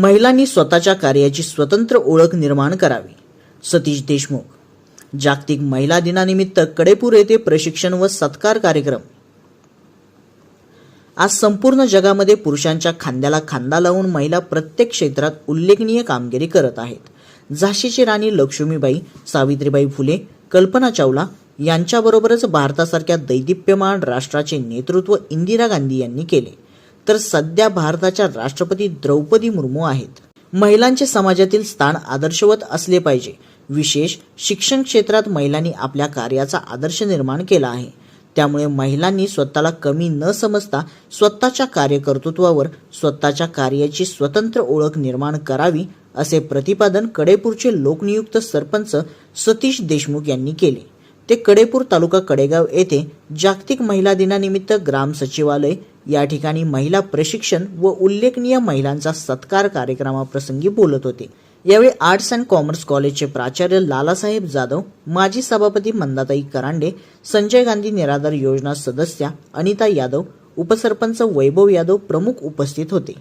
महिलांनी स्वतःच्या कार्याची स्वतंत्र ओळख निर्माण करावी. सतीश देशमुख. जागतिक महिला दिनानिमित्त कडेपूर येथे प्रशिक्षण व सत्कार कार्यक्रम. आज संपूर्ण जगामध्ये पुरुषांच्या खांद्याला खांदा लावून महिला प्रत्येक क्षेत्रात उल्लेखनीय कामगिरी करत आहेत. झाशीची राणी लक्ष्मीबाई सावित्रीबाई फुले कल्पना चावला यांच्याबरोबरच भारतासारख्या दैदिप्यमान राष्ट्राचे नेतृत्व इंदिरा गांधी यांनी केले. तर सध्या भारताच्या राष्ट्रपती द्रौपदी मुर्मू आहेत. महिलांचे समाजातील स्थान आदर्शवत असले पाहिजे. विशेष शिक्षण क्षेत्रात महिलांनी आपल्या कार्याचा आदर्श निर्माण केला आहे. त्यामुळे महिलांनी स्वतःला कमी न समजता स्वतःच्या कार्यकर्तृत्वावर स्वतःच्या कार्याची स्वतंत्र ओळख निर्माण करावी असे प्रतिपादन कडेपूरचे लोकनियुक्त सरपंच सतीश देशमुख यांनी केले. ते कडेपूर तालुका कडेगाव येथे जागतिक महिला दिनानिमित्त ग्राम सचिवालय या ठिकाणी महिला प्रशिक्षण व उल्लेखनीय महिलांचा सत्कार कार्यक्रमाप्रसंगी बोलत होते. यावेळी आर्ट्स अँड कॉमर्स कॉलेजचे प्राचार्य लालासाहेब जाधव माजी सभापती मंदाताई करांडे संजय गांधी निराधार योजना सदस्या अनिता यादव उपसरपंच वैभव यादव प्रमुख उपस्थित होते.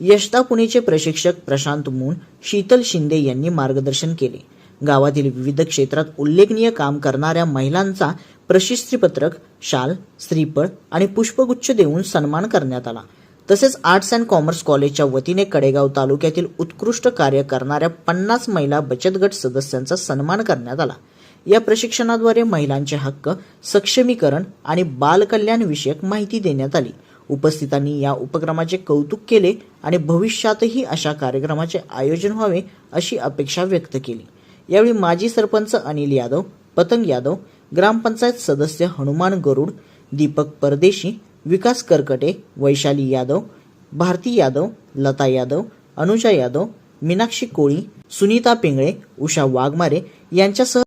यशता पुणेचे प्रशिक्षक प्रशांत मून शीतल शिंदे यांनी मार्गदर्शन केले. गावातील विविध क्षेत्रात उल्लेखनीय काम करणाऱ्या महिलांचा प्रशस्तीपत्रक शाल श्रीफळ आणि पुष्पगुच्छ देऊन सन्मान करण्यात आला. तसेच आर्ट्स अँड कॉमर्स कॉलेजच्या वतीने कडेगाव तालुक्यातील उत्कृष्ट कार्य करणाऱ्या पन्नास महिला बचत गट सदस्यांचा सन्मान करण्यात आला. या प्रशिक्षणाद्वारे महिलांचे हक्क सक्षमीकरण आणि बालकल्याण विषयक माहिती देण्यात आली. उपस्थितांनी या उपक्रमाचे कौतुक केले आणि भविष्यातही अशा कार्यक्रमाचे आयोजन व्हावे अशी अपेक्षा व्यक्त केली. यावेळी माजी सरपंच अनिल यादव पतंग यादव ग्रामपंचायत सदस्य हनुमान गरुड दीपक परदेशी विकास करकटे वैशाली यादव भारती यादव लता यादव अनुजा यादव मीनाक्षी कोळी सुनीता पिंगळे उषा वाघमारे यांच्यासह